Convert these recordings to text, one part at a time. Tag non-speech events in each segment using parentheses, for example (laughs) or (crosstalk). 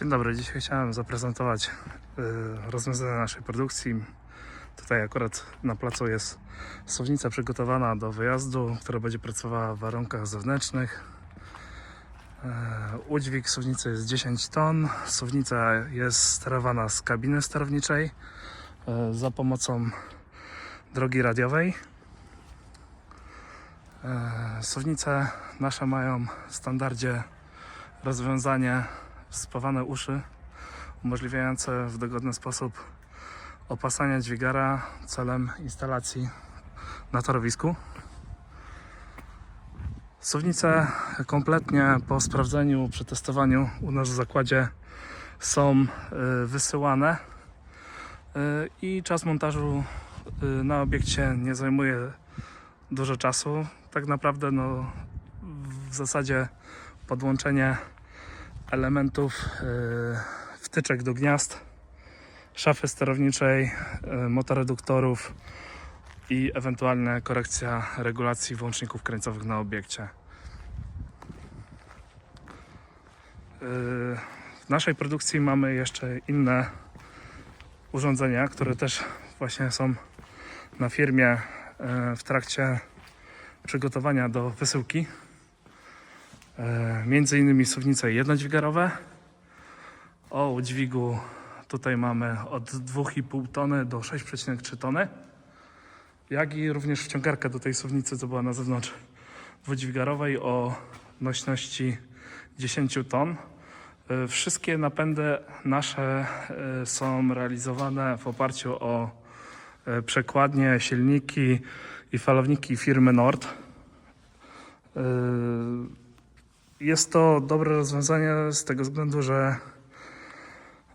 Dzień dobry, dzisiaj chciałem zaprezentować y, rozwiązania naszej produkcji. Tutaj akurat na placu jest sownica przygotowana do wyjazdu, która będzie pracowała w warunkach zewnętrznych. E, Udźwig sownicy jest 10 ton. Sownica jest sterowana z kabiny sterowniczej e, za pomocą drogi radiowej. Sownice nasze mają w standardzie rozwiązanie spawane uszy umożliwiające w dogodny sposób opasanie dźwigara celem instalacji na torowisku. Suwnice kompletnie po sprawdzeniu, przetestowaniu u nas w zakładzie są y, wysyłane y, i czas montażu y, na obiekcie nie zajmuje dużo czasu. Tak naprawdę no, w zasadzie podłączenie elementów y, wtyczek do gniazd, szafy sterowniczej, y, motoreduktorów i ewentualna korekcja regulacji włączników krańcowych na obiekcie. Y, W naszej produkcji mamy jeszcze inne urządzenia, które też właśnie są na firmie w trakcie przygotowania do wysyłki. E, Między innymi suwnice jednodźwigarowe. O udźwigu tutaj mamy od 2,5 tony do 6,3 tony. Jak i również wciągarkę do tej suwnicy, co była na zewnątrz dwudźwigarowej o nośności 10 ton. E, Wszystkie napędy nasze e, są realizowane w oparciu o przekładnie, silniki i falowniki firmy Nord. Jest to dobre rozwiązanie z tego względu, że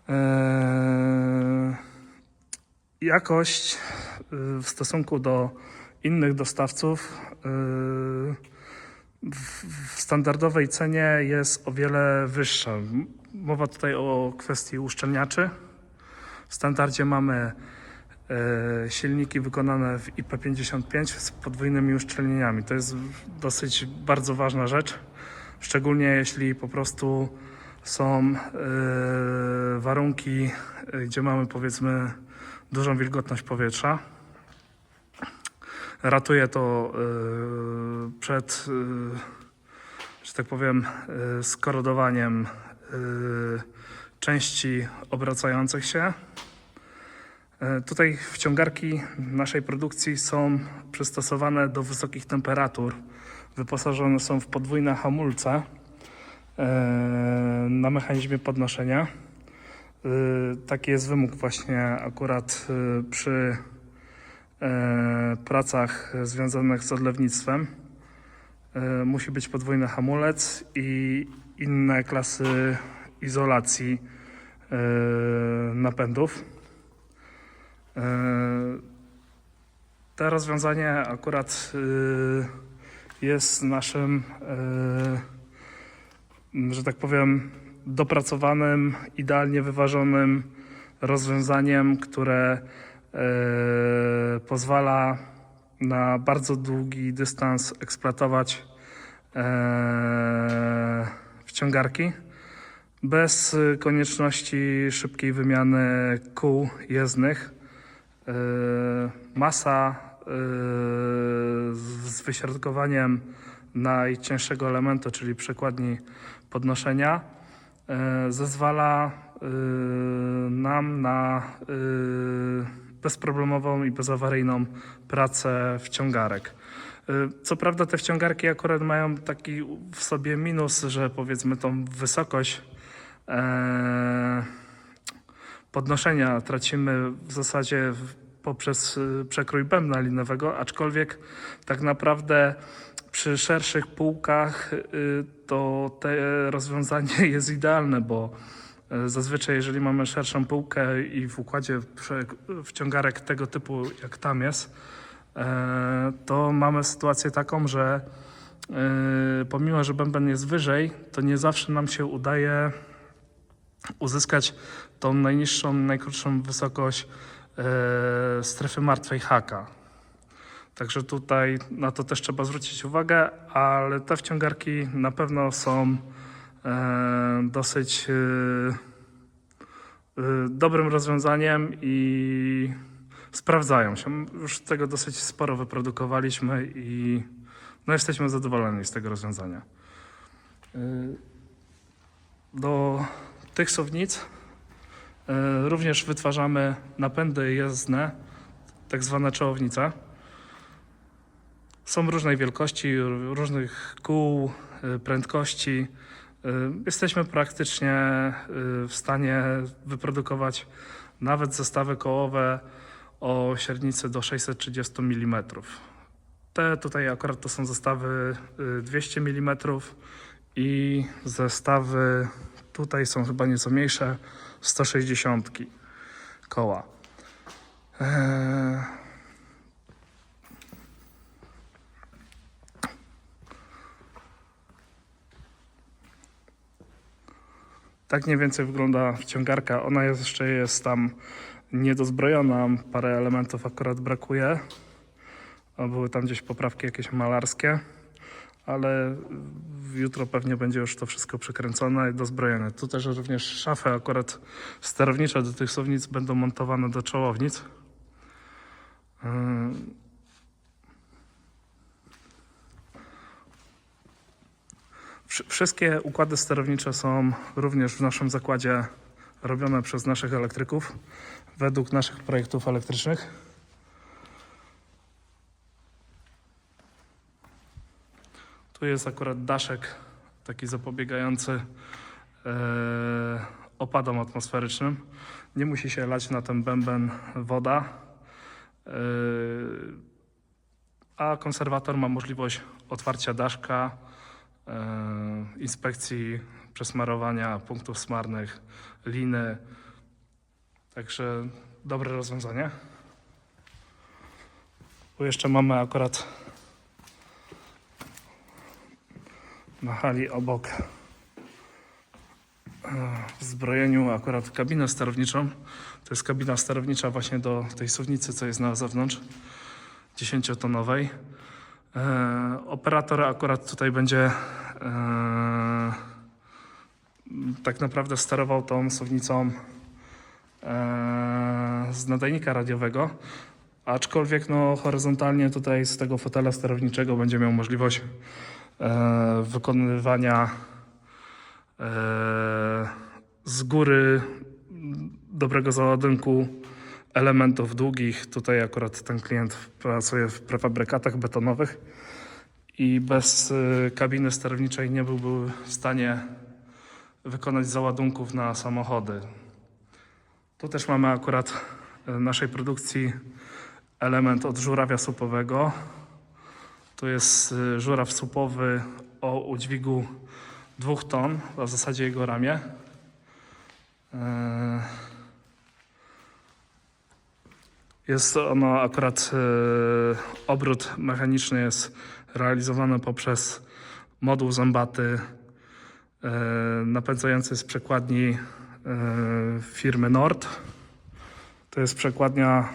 e, jakość e, w stosunku do innych dostawców e, w, standardowej cenie jest o wiele wyższa. Mowa tutaj o kwestii uszczelniaczy. W standardzie mamy silniki wykonane w IP55 z podwójnymi uszczelnieniami. To jest dosyć bardzo ważna rzecz szczególnie jeśli po prostu są e, warunki, e, gdzie mamy powiedzmy dużą wilgotność powietrza. Ratuje to e, przed, e, że tak powiem, e, skorodowaniem e, części obracających się. Tutaj wciągarki naszej produkcji są przystosowane do wysokich temperatur. Wyposażone są w podwójne hamulce e, na mechanizmie podnoszenia. E, Taki jest wymóg właśnie akurat e, przy pracach związanych z odlewnictwem. Musi być podwójny hamulec i inne klasy izolacji napędów. E, To rozwiązanie akurat jest naszym, e, że tak powiem, dopracowanym, idealnie wyważonym rozwiązaniem, które e, pozwala na bardzo długi dystans eksploatować e, wciągarki bez konieczności szybkiej wymiany kół jezdnych. Masa z z wyśrodkowaniem najcięższego elementu, czyli przekładni podnoszenia, e, zezwala e, nam na bezproblemową i bezawaryjną pracę wciągarek. Co prawda te wciągarki akurat mają taki w sobie minus, że powiedzmy tą wysokość podnoszenia tracimy w zasadzie poprzez y, przekrój bębna linowego, aczkolwiek tak naprawdę przy szerszych półkach y, to te rozwiązanie (laughs) jest idealne, bo y, zazwyczaj jeżeli mamy szerszą półkę i w układzie wciągarek tego typu jak tam jest, e, to mamy sytuację taką, że pomimo, że bęben jest wyżej, to nie zawsze nam się udaje uzyskać tą najniższą, najkrótszą wysokość strefy martwej haka. Także tutaj na to też trzeba zwrócić uwagę, ale te wciągarki na pewno są e, dosyć e, dobrym rozwiązaniem i sprawdzają się. Już tego dosyć sporo wyprodukowaliśmy i no jesteśmy zadowoleni z tego rozwiązania. Do tych suwnic również wytwarzamy napędy jezdne, tak zwane czołownice. Są różnej wielkości, różnych kół, y, prędkości. Y, Jesteśmy praktycznie w stanie wyprodukować nawet zestawy kołowe o średnicy do 630 mm. Te tutaj akurat to są zestawy y, 200 mm i zestawy tutaj są chyba nieco mniejsze 160 koła. Eee, Tak mniej więcej wygląda wciągarka. Ona jeszcze jest tam niedozbrojona. Parę elementów akurat brakuje. Były tam gdzieś poprawki jakieś malarskie, ale jutro pewnie będzie już to wszystko przekręcone i dozbrojone. Tu też również szafy akurat sterownicze do tych słownic będą montowane do czołownic. Wsz- Wszystkie układy sterownicze są również w naszym zakładzie robione przez naszych elektryków według naszych projektów elektrycznych. Tu jest akurat daszek taki zapobiegający e, opadom atmosferycznym. Nie musi się lać na ten bęben woda. E, a konserwator ma możliwość otwarcia daszka, e, inspekcji przesmarowania punktów smarnych, liny. Także dobre rozwiązanie. Tu jeszcze mamy akurat na hali obok e, w zbrojeniu akurat kabinę sterowniczą. To jest kabina sterownicza właśnie do tej suwnicy, co jest na zewnątrz, 10-tonowej. E, operator akurat tutaj będzie e, tak naprawdę sterował tą suwnicą z nadajnika radiowego, aczkolwiek no, horyzontalnie tutaj z tego fotela sterowniczego będzie miał możliwość wykonywania e, z góry dobrego załadunku elementów długich. Tutaj akurat ten klient pracuje w prefabrykatach betonowych i bez e, kabiny sterowniczej nie byłby w stanie wykonać załadunków na samochody. Tu też mamy akurat e, naszej produkcji element od żurawia słupowego. Tu jest y, żuraw słupowy o udźwigu 2 ton, a w zasadzie jego ramię. E, Jest ono akurat, e, obrót mechaniczny jest realizowany poprzez moduł zębaty napędzający z przekładni firmy Nord. To jest przekładnia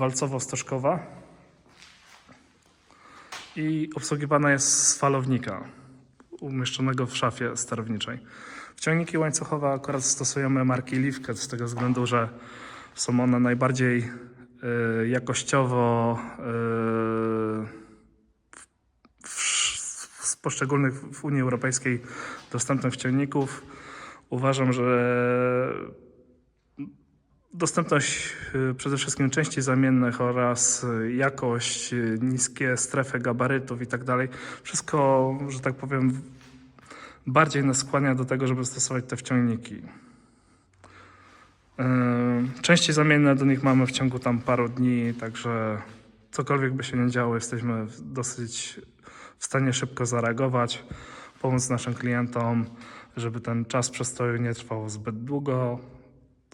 walcowo-stożkowa i obsługiwana jest z falownika umieszczonego w szafie sterowniczej. Wciągniki łańcuchowe akurat stosujemy marki Livket z tego względu, że są one najbardziej y, jakościowo y, w, w, z poszczególnych w Unii Europejskiej dostępnych wciągników. Uważam, że Dostępność y, przede wszystkim części zamiennych oraz y, jakość, y, niskie strefy gabarytów i tak dalej. Wszystko, że tak powiem, bardziej nas skłania do tego, żeby stosować te wciągniki. Części zamienne do nich mamy w ciągu tam paru dni, także cokolwiek by się nie działo, jesteśmy dosyć w stanie szybko zareagować, pomóc naszym klientom, żeby ten czas przestoju nie trwał zbyt długo.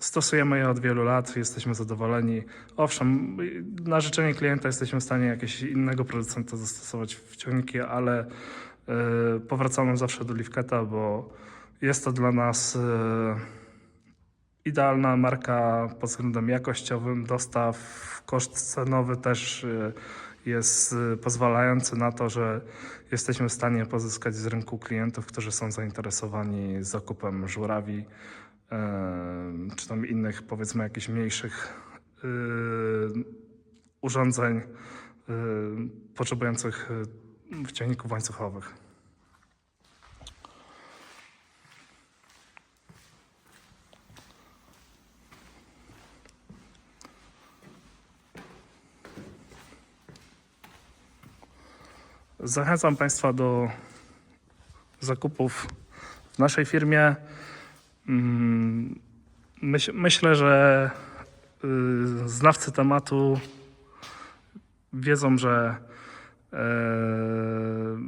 Stosujemy je od wielu lat, jesteśmy zadowoleni. Owszem, na życzenie klienta jesteśmy w stanie jakiegoś innego producenta zastosować wciągniki, ale y, powracamy zawsze do Livketa, bo jest to dla nas y, idealna marka pod względem jakościowym, dostaw, koszt cenowy też y, jest pozwalający na to, że jesteśmy w stanie pozyskać z rynku klientów, którzy są zainteresowani zakupem żurawi czy tam innych, powiedzmy, jakichś mniejszych y, urządzeń y, potrzebujących y, wciągników łańcuchowych. Zachęcam Państwa do zakupów w naszej firmie. Mm, Myśl, myślę, że y, znawcy tematu wiedzą, że e,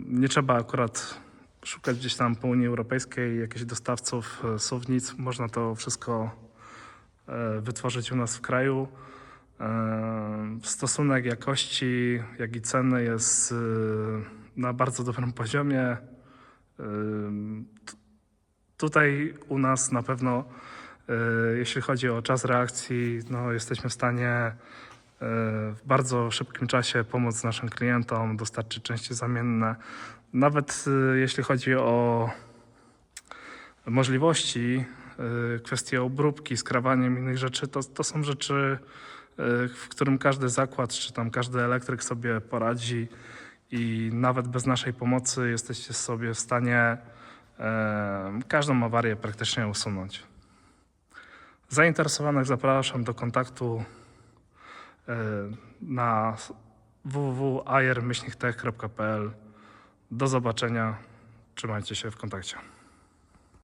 nie trzeba akurat szukać gdzieś tam po Unii Europejskiej jakichś dostawców e, suwnic. Można to wszystko e, wytworzyć u nas w kraju. E, Stosunek jakości, jak i ceny jest e, na bardzo dobrym poziomie. Tutaj u nas na pewno, e, jeśli chodzi o czas reakcji, no jesteśmy w stanie e, w bardzo szybkim czasie pomóc naszym klientom, dostarczyć części zamienne. Nawet e, jeśli chodzi o możliwości, kwestie obróbki, skrawaniem innych rzeczy, to, to są rzeczy, w którym każdy zakład czy tam każdy elektryk sobie poradzi i nawet bez naszej pomocy jesteście sobie w stanie każdą awarię praktycznie usunąć. Zainteresowanych zapraszam do kontaktu e, na www.ajer-tech.pl. Do zobaczenia. Trzymajcie się w kontakcie.